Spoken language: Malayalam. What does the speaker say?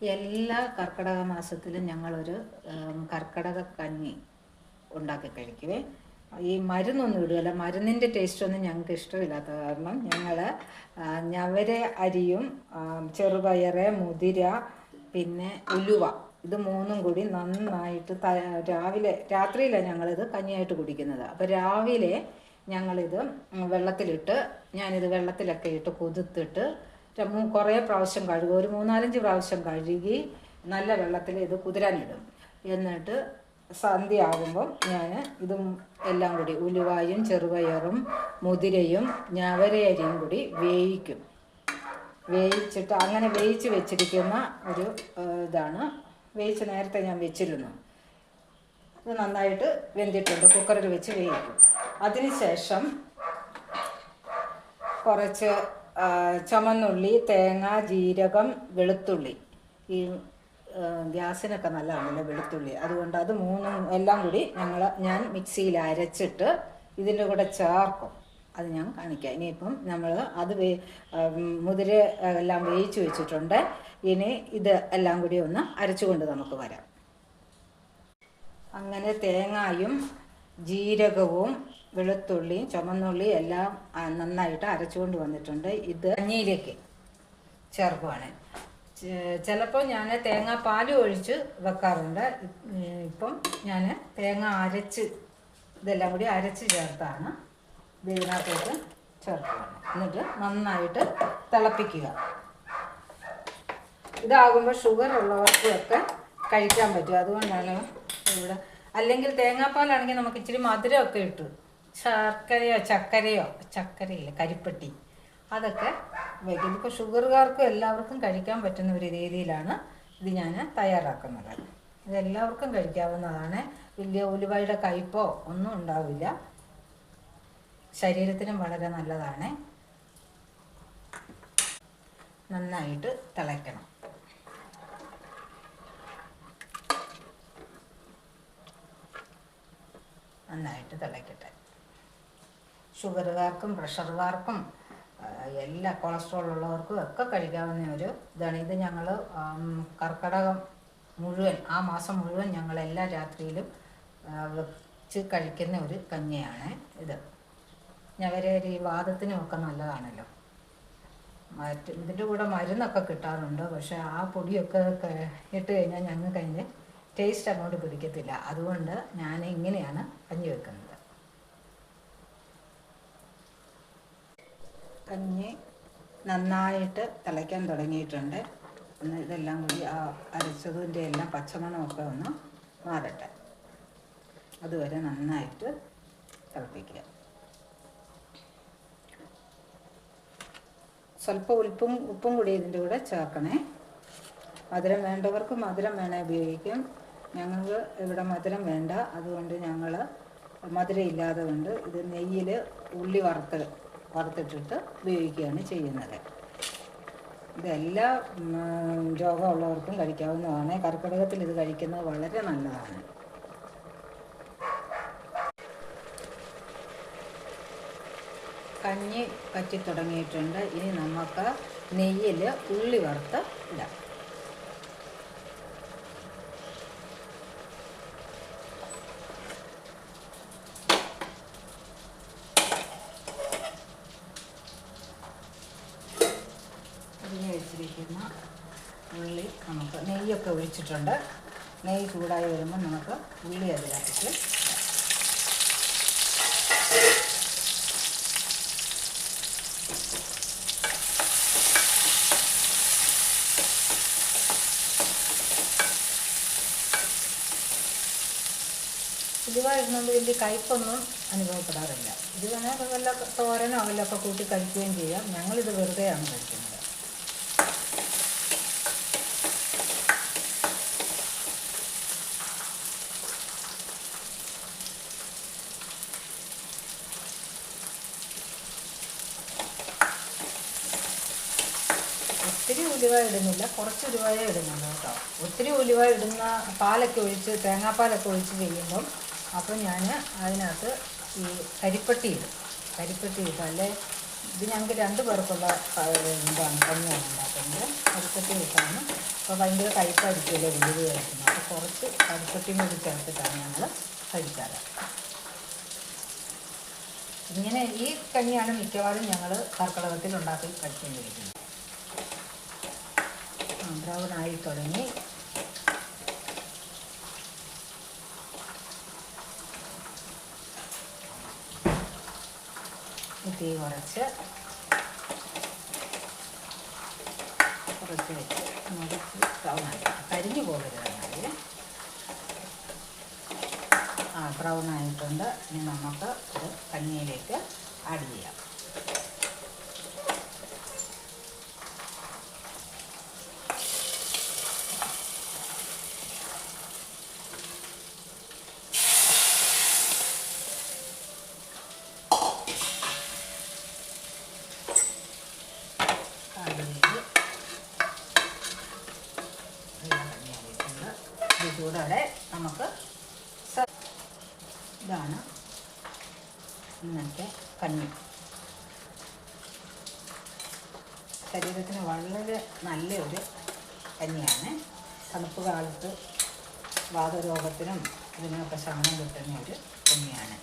എല്ലാ കർക്കിടക മാസത്തിലും ഞങ്ങളൊരു കർക്കിടക കഞ്ഞി ഉണ്ടാക്കി കഴിക്കുവേ. ഈ മരുന്നൊന്നും ഇടുകയില്ല. മരുന്നിന്റെ ടേസ്റ്റൊന്നും ഞങ്ങൾക്ക് ഇഷ്ടമില്ലാത്ത കാരണം ഞങ്ങൾ ഞവര അരിയും ചെറുപയർ മുതിര പിന്നെ ഉലുവ ഇത് മൂന്നും കൂടി നന്നായിട്ട് രാവിലെ രാത്രിയിലാണ് ഞങ്ങളിത് കഞ്ഞിയായിട്ട് കുടിക്കുന്നത്. അപ്പോൾ രാവിലെ ഞങ്ങളിത് വെള്ളത്തിലിട്ട് ഞാനിത് വെള്ളത്തിലൊക്കെ ഇട്ട് കൊതുത്തിട്ട് കുറേ പ്രാവശ്യം കഴുകും. ഒരു മൂന്നാലഞ്ച് പ്രാവശ്യം കഴുകി നല്ല വെള്ളത്തിൽ ഇത് കുതിരാനിടും. എന്നിട്ട് സന്ധ്യ ആകുമ്പോൾ ഞാൻ ഇതും എല്ലാം കൂടി ഉലുവായും ചെറുപയറും മുതിരയും ഞവരയരിയും കൂടി വേവിക്കും. വേവിച്ചിട്ട് അങ്ങനെ വേവിച്ച് വെച്ചിരിക്കുന്ന ഒരു ഇതാണ്. വേവിച്ച് നേരത്തെ ഞാൻ വെച്ചിരുന്നു. ഇത് നന്നായിട്ട് വെന്തിട്ടുണ്ട്. കുക്കറിൽ വെച്ച് വേവിക്കും. അതിനുശേഷം കുറച്ച് ചുമന്നുള്ളി തേങ്ങ ജീരകം വെളുത്തുള്ളി. ഈ ഗ്യാസിനൊക്കെ നല്ലതാണല്ലോ വെളുത്തുള്ളി. അതുകൊണ്ട് അത് മൂന്നും എല്ലാം കൂടി ഞങ്ങൾ ഞാൻ മിക്സിയിൽ അരച്ചിട്ട് ഇതിന്റെ കൂടെ ചേർക്കും. അത് ഞാൻ കാണിക്കാം. ഇനിയിപ്പം നമ്മൾ അത് വേ മുതിര എല്ലാം വേവിച്ച് വെച്ചിട്ടുണ്ട്. ഇനി ഇത് എല്ലാം കൂടി ഒന്ന് അരച്ചുകൊണ്ട് നമുക്ക് വരാം. അങ്ങനെ തേങ്ങായും ജീരകവും വെളുത്തുള്ളിയും ചുമന്നുള്ളിയും എല്ലാം നന്നായിട്ട് അരച്ചുകൊണ്ട് വന്നിട്ടുണ്ട്. ഇത് കഞ്ഞിയിലേക്ക് ചേർക്കുവാണ്. ചിലപ്പോൾ ഞാൻ തേങ്ങാപ്പാൽ ഒഴിച്ച് വെക്കാറുണ്ട്. ഇപ്പം ഞാൻ തേങ്ങ അരച്ച് ഇതെല്ലാം കൂടി അരച്ച് ചേർത്താണ്. ഇത് ഇതിനകത്തോട്ട് ചേർക്കുകയാണ് എന്നിട്ട് നന്നായിട്ട് തിളപ്പിക്കുക. ഇതാകുമ്പോൾ ഷുഗർ ഉള്ളവർക്കും ഒക്കെ കഴിക്കാൻ പറ്റും. അതുകൊണ്ടാണ് ഇവിടെ അല്ലെങ്കിൽ തേങ്ങാപ്പാലാണെങ്കിൽ നമുക്ക് ഇച്ചിരി മധുരമൊക്കെ ഇട്ടു. ശർക്കരയോ ചക്കരയോ ചക്കരയില്ല കരിപ്പട്ടി. അതൊക്കെ വയ്ക്കും. ഇപ്പോൾ ഷുഗറുകാർക്കും എല്ലാവർക്കും കഴിക്കാൻ പറ്റുന്ന ഒരു രീതിയിലാണ് ഇത് ഞാൻ തയ്യാറാക്കുന്നത്. ഇതെല്ലാവർക്കും കഴിക്കാവുന്നതാണ്. വലിയ ഉലുവയുടെ കയ്പോ ഒന്നും ഉണ്ടാവില്ല. ശരീരത്തിനും വളരെ നല്ലതാണ്. നന്നായിട്ട് തിളയ്ക്കണം. നന്നായിട്ട് തിളയ്ക്കട്ടെ ഷുഗറുകാർക്കും പ്രഷറുകാർക്കും എല്ലാ കൊളസ്ട്രോൾ ഉള്ളവർക്കും ഒക്കെ കഴിക്കാവുന്ന ഒരു ഇതാണ്. ഇത് ഞങ്ങൾ കർക്കിടകം മുഴുവൻ ആ മാസം മുഴുവൻ ഞങ്ങൾ എല്ലാ രാത്രിയിലും വെച്ച് കഴിക്കുന്ന ഒരു കഞ്ഞിയാണ് ഇത്. ഞവരേരി വാദത്തിനും ഒക്കെ നല്ലതാണല്ലോ. മറ്റ് ഇതിന്റെ കൂടെ മരുന്നൊക്കെ കിട്ടാറുണ്ട്. പക്ഷേ ആ പൊടിയൊക്കെ ഇട്ട് കഴിഞ്ഞാൽ ഞങ്ങൾക്ക് അതിന്റെ ടേസ്റ്റ് അങ്ങോട്ട് പിടിക്കത്തില്ല. അതുകൊണ്ട് ഞാൻ ഇങ്ങനെയാണ് കഞ്ഞി വെക്കുന്നത്. കഞ്ഞി നന്നായിട്ട് തിളയ്ക്കാൻ തുടങ്ങിയിട്ടുണ്ട്. ഒന്ന് ഇതെല്ലാം കൂടി ആ അരച്ചതിന്റെ എല്ലാം പച്ചമണമൊക്കെ ഒന്ന് മാറട്ടെ. അതുവരെ നന്നായിട്ട് തിളപ്പിക്കുക. സ്വല്പം ഉൽപ്പും ഉപ്പും കൂടി ഇതിന്റെ കൂടെ ചേർക്കണേ. മധുരം വേണ്ടവർക്ക് മധുരം വേണേ ഉപയോഗിക്കും. ഞങ്ങൾക്ക് ഇവിടെ മധുരം വേണ്ട. അതുകൊണ്ട് ഞങ്ങൾ മധുരം ഇല്ലാതെ കൊണ്ട് ഇത് നെയ്യിൽ ഉള്ളി വറുത്ത് വറുത്തിട്ടിട്ട് ഉപയോഗിക്കുകയാണ് ചെയ്യുന്നത്. ഇതെല്ലാ രോഗമുള്ളവർക്കും കഴിക്കാവുന്നതാണ്. കർക്കിടകത്തിൽ ഇത് കഴിക്കുന്നത് വളരെ നല്ലതാണ്. കഞ്ഞി പറ്റി തുടങ്ങിയിട്ടുണ്ട് ഇനി നമുക്ക് നെയ്യിൽ ഉള്ളി വറുത്ത് ഇടാം അരിഞ്ഞ് വെച്ചിരിക്കുന്ന ഉള്ളി നമുക്ക് നെയ്യൊക്കെ ഒഴിച്ചിട്ടുണ്ട്. നെയ്യ് ചൂടായി വരുമ്പോൾ നമുക്ക് ഉള്ളി അതിലാക്കിച്ച് ഉലുവായിരുന്നുകൊണ്ട് വലിയ കയ്പൊന്നും അനുഭവപ്പെടാറില്ല. ഇത് വേണേൽ വല്ല തോരനോ വല്ലതൊക്കെ കൂട്ടി കഴിക്കുകയും ചെയ്യാം. ഞങ്ങളിത് വെറുതെയാണ് കഴിക്കുന്നത് ഒത്തിരി ഉലുവ ഇടുന്നില്ല. കുറച്ച് ഉലുവയെ ഇടുന്നുള്ളൂ കേട്ടോ. ഒത്തിരി ഉലുവ ഇടുന്ന പാലൊക്കെ ഒഴിച്ച് തേങ്ങാപ്പാലൊക്കെ ഒഴിച്ച് ചെയ്യുമ്പം അപ്പം ഞാൻ അതിനകത്ത് ഈ കരിപ്പട്ടി ഇടും. കരിപ്പട്ടി ഇട്ടാലേ ഇത് ഞങ്ങൾക്ക് രണ്ട് പേർക്കുള്ള എന്താണ് കഞ്ഞിയാണ് ഉണ്ടാക്കുന്നത്. കരിപ്പട്ടി ഇട്ടാണ്. അപ്പോൾ ഭയങ്കര കയ്പായിരിക്കുമല്ലോ ഉള്ളിൽ കഴിക്കുന്നത് അപ്പോൾ കുറച്ച് കരിപ്പട്ടിയും കൂടി ചേർത്തിട്ടാണ് ഞങ്ങൾ കഴിക്കാറ്. ഇങ്ങനെ ഈ കഞ്ഞിയാണ് മിക്കവാറും ഞങ്ങൾ കർക്കിടകത്തിൽ ഉണ്ടാക്കി കഴിച്ചുകൊണ്ടിരിക്കുന്നത്. ബ്രൗൺ ആയി തുടങ്ങി തീ കുറച്ച് കുറച്ച് വെച്ച് ബ്രൗൺ ആക്കി കരിഞ്ഞു പോകരുത് എന്നാൽ. ആ ബ്രൗൺ ആയിട്ടുണ്ട് ഇനി നമുക്ക് കഞ്ഞിയിലേക്ക് ചൂടോടെ നമുക്ക് ഇതാണ് ഇന്നത്തെ കഞ്ഞി. ശരീരത്തിന് വളരെ നല്ലൊരു കഞ്ഞിയാണ്. തണുപ്പ് കാലത്ത് വാതരോഗത്തിനും ഇതിനൊക്കെ ശമനം കിട്ടുന്ന ഒരു കഞ്ഞിയാണ്.